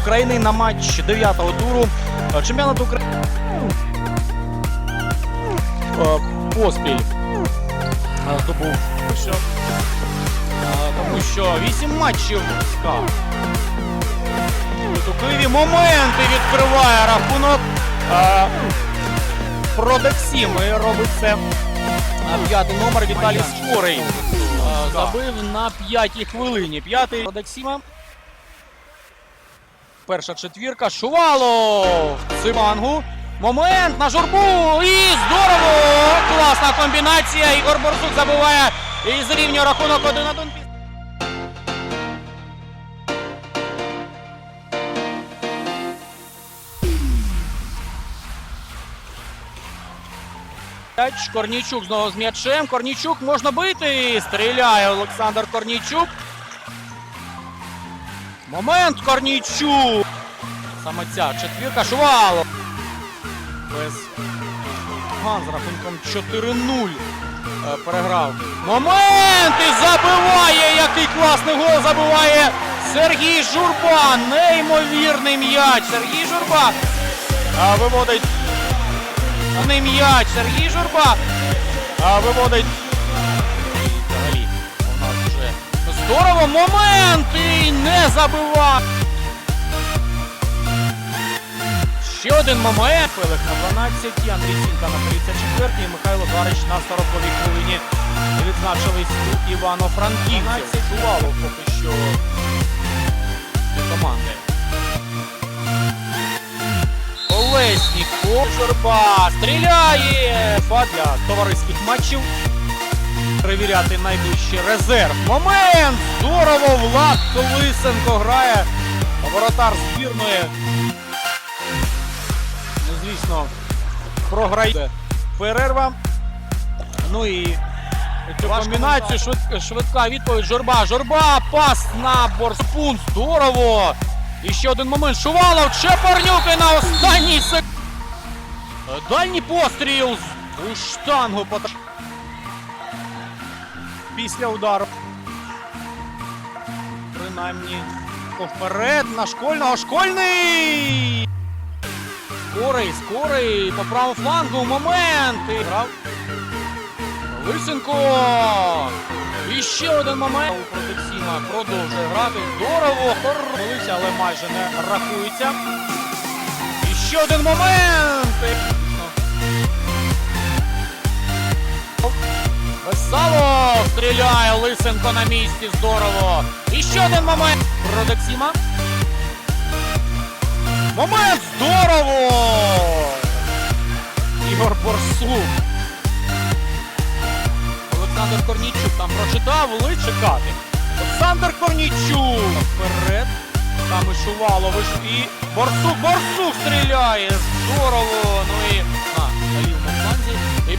України на матч 9-го туру е, чемпіонату України. Е, Поспіль е, здобув. Тому що 8 матчів. Тут моменти відкриває рахунок. Продексім і робить це п'ятий номер Віталій Скорий. Забив на п'ятій хвилині. П'ятий Продексіма. Перша четвірка. Шувалов. Цимангу. Момент на журбу. І здорово! Класна комбінація. Ігор Борсук забиває і зрівнює рахунок 1-1. М'яч. Корнійчук знову з м'ячем. Корнійчук можна бити. Стріляє Олександр Корнійчук. Момент Корнійчук. Саме ця четвірка. Шувало. Без Ган з рахунком 4-0 е, переграв. Момент! І забиває! Який класний гол забиває Сергій Журба. Неймовірний м'яч. Сергій Журба е, виводить м'яч. Сергій Журба а, виводить. І Взагалі, у нас вже здорово. Момент і забивав. Ще один момент. Пилик на 12, Андрій Сінка на 34 і Михайло Гарич на 40-й хвилині. Відзначились у Івано-Франківці. Шувало поки що команди. Колесніков. Журба стріляє. Фа для товариських матчів. Перевіряти найближчий резерв. Момент! Здорово! Влад Колисенко грає. Воротар збірної. Ну, звісно, програє перерва. Ну і цю комбінацію швид- швидка відповідь. Журба. Журба. Пас на Борспун. Здорово! І ще один момент. Шувалов, Чепарнюк і на останній сек... Е, Дальній постріл у штангу після удару. Принаймні вперед на школьного. Школьний! Скорий, скорий по правому флангу. Момент. І. Лисенко. І ще один момент. У Протексіма продовжує грати. Здорово. Молився, але майже не рахується. І ще один момент. Весало стріляє Лисенко на місці. Здорово. І ще один момент. Продексіма. Момент! Здорово! Ігор Борсук. Олександр Корнійчук там прочитав, ли чекати. Олександр Корнійчук. Вперед. Там і Шувалович і Борсук. Борсук стріляє. Здорово. Ну і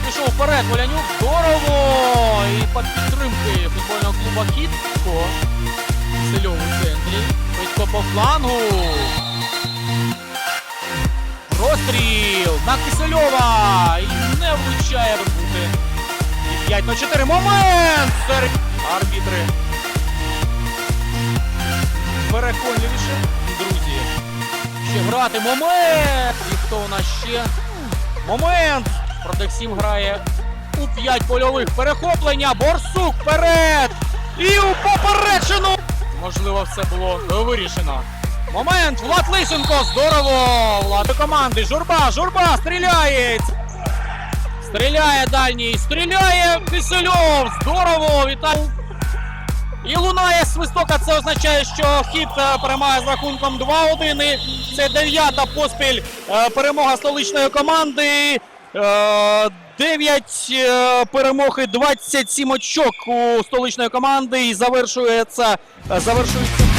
пішов вперед. Волянюк. Здорово. І під підтримки футбольного клуба Кітко. Сельов у центрі. Федько по флангу. Розстріл на Кисельова. І не влучає бути. І 5 на 4. Момент! Арбітри. Переконливіше, друзі. Ще грати. Момент! І хто у нас ще? Момент! Продексім грає у 5 польових перехоплення. Борсук вперед! І у поперечину! Можливо, все було вирішено. Момент! Влад Лисенко! Здорово! Влад до команди! Журба! Журба! Стріляє! Стріляє дальній! Стріляє Кисельов! Здорово! Вітаю! І лунає свисток, а це означає, що хід е, перемагає з рахунком 2-1. Це дев'ята поспіль е, перемога столичної команди. Е, 9 е, перемог і 27 очок у столичної команди. І завершується, завершується